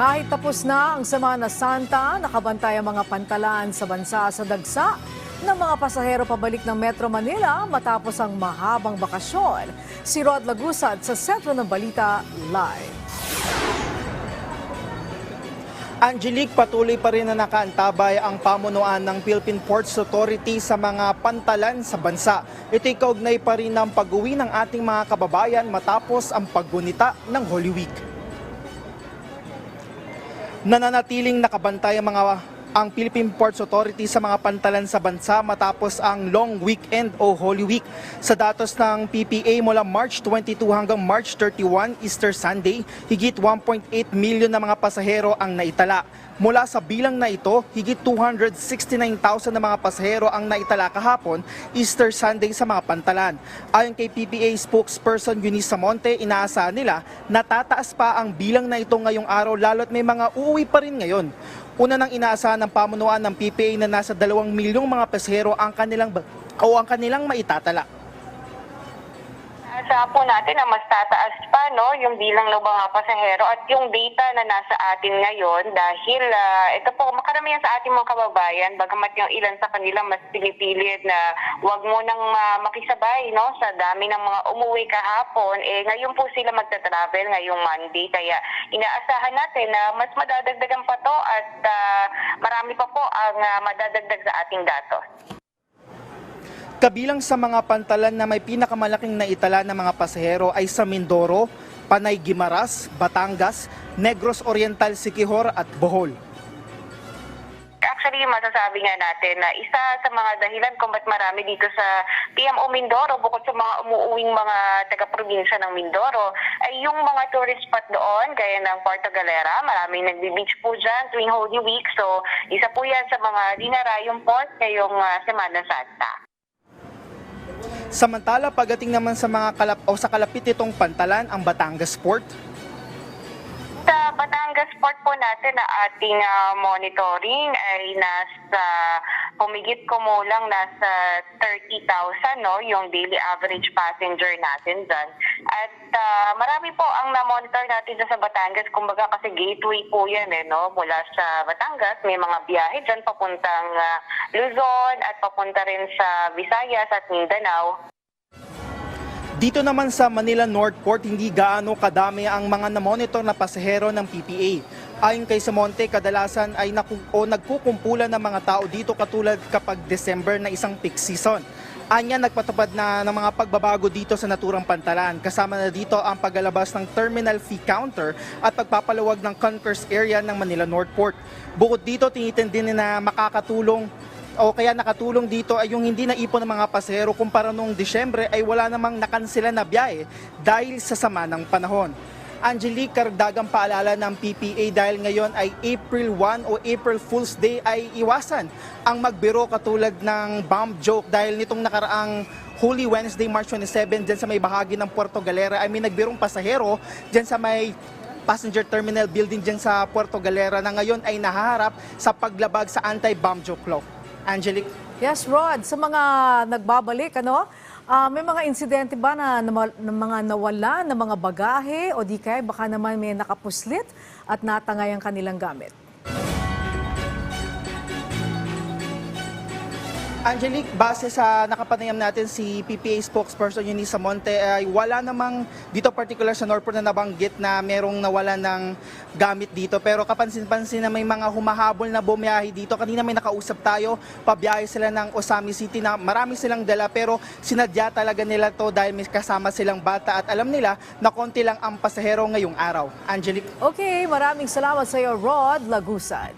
Kahit tapos na ang Semana Santa, nakabantay ang mga pantalan sa bansa sa dagsa ng mga pasahero pabalik ng Metro Manila matapos ang mahabang bakasyon. Si Rod Lagusad sa Sentro ng Balita Live. Angelique, patuloy pa rin na nakaantabay ang pamunuan ng Philippine Ports Authority sa mga pantalan sa bansa. Ito'y kaugnay pa rin ng pag-uwi ng ating mga kababayan matapos ang paggunita ng Holy Week. Nananatiling nakabantay ang mga ang Philippine Ports Authority sa mga pantalan sa bansa matapos ang long weekend o Holy Week. Sa datos ng PPA mula March 22 hanggang March 31, Easter Sunday, higit 1.8 million na mga pasahero ang naitala. Mula sa bilang na ito, higit 269,000 na mga pasahero ang naitala kahapon Easter Sunday sa mga pantalan. Ayon kay PPA spokesperson Eunice Samonte, inaasahan nila na tataas pa ang bilang na ito ngayong araw lalo't may mga uuwi pa rin ngayon. Una nang inaasahan ng pamunuan ng PPA na nasa 2 milyong mga pasahero ang kanilang o ang kanilang maitatala. Asa po natin na mas tataas pa no? Yung bilang ng mga pasahero at yung data na nasa atin ngayon dahil ah, ito po makaramihan sa ating mga kababayan bagamat yung ilan sa kanila mas pinipilit na wag mo nang ah, makisabay no? Sa dami ng mga umuwi kahapon eh ngayon po sila magta-travel ngayong Monday. Kaya inaasahan natin na mas madadagdagan pa to at ah, marami pa po ang ah, madadagdag sa ating datos. Kabilang sa mga pantalan na may pinakamalaking naitala ng mga pasahero ay sa Mindoro, Panay Gimaras, Batangas, Negros Oriental, Siquijor at Bohol. Actually, masasabi nga natin na isa sa mga dahilan kung ba't marami dito sa PMO Mindoro, bukod sa mga umuuwing mga taga-probinsya ng Mindoro, ay yung mga tourist spot doon, gaya ng Puerto Galera, maraming nagbi-beach po dyan tuwing Holy Week. So, isa po yan sa mga dinarayong port ngayong ah, Semana Santa. Samantala, pagdating naman sa mga kalap o sa kalapit itong pantalan, ang Batangas Port, Batangas Port po natin na ating ah, monitoring ay nasa humigit kumulang nasa 30,000 no yung daily average passenger natin dyan. At ah, marami po ang na-monitor natin dyan sa Batangas kumbaga kasi gateway po yan eh no mula sa Batangas may mga biyahe dyan papuntang ah, Luzon at papunta rin sa Visayas at Mindanao. Dito naman sa Manila North Port, hindi gaano kadami ang mga na-monitor na pasahero ng PPA. Ayon kay Samonte, kadalasan ay naku- o nagkukumpulan ng mga tao dito katulad kapag December na isang peak season. Anya nagpatupad na ng mga pagbabago dito sa naturang pantalan. Kasama na dito ang paglalabas ng terminal fee counter at pagpapalawag ng concourse area ng Manila North Port. Bukod dito, tinitin din na makakatulong o kaya nakatulong dito ay yung hindi naipon ng mga pasahero kumpara noong Disyembre ay wala namang nakansela na biyahe dahil sa sama ng panahon. Angelique, karagdagang paalala ng PPA dahil ngayon ay April 1 o April Fool's Day ay iwasan ang magbiro katulad ng bomb joke dahil nitong nakaraang Holy Wednesday, March 27, dyan sa may bahagi ng Puerto Galera ay may nagbirong pasahero dyan sa may passenger terminal building dyan sa Puerto Galera na ngayon ay nahaharap sa paglabag sa anti-bomb joke law. Angelique? Yes, Rod, sa mga nagbabalik, ano, ah, may mga insidente ba na, na, na mga nawala na mga bagahe o di kaya baka naman may nakapuslit at natangay ang kanilang gamit? Angelique, base sa nakapanayam natin si PPA spokesperson Eunice Samonte ay wala namang dito particular sa Northport na nabanggit na merong nawala ng gamit dito pero kapansin-pansin na may mga humahabol na bumiyahe dito. Kanina may nakausap tayo, pabiyahe sila ng Osami City na marami silang dala pero sinadya talaga nila to dahil may kasama silang bata at alam nila na konti lang ang pasahero ngayong araw. Angelique? Okay, maraming salamat sa iyo, Rod Lagusad.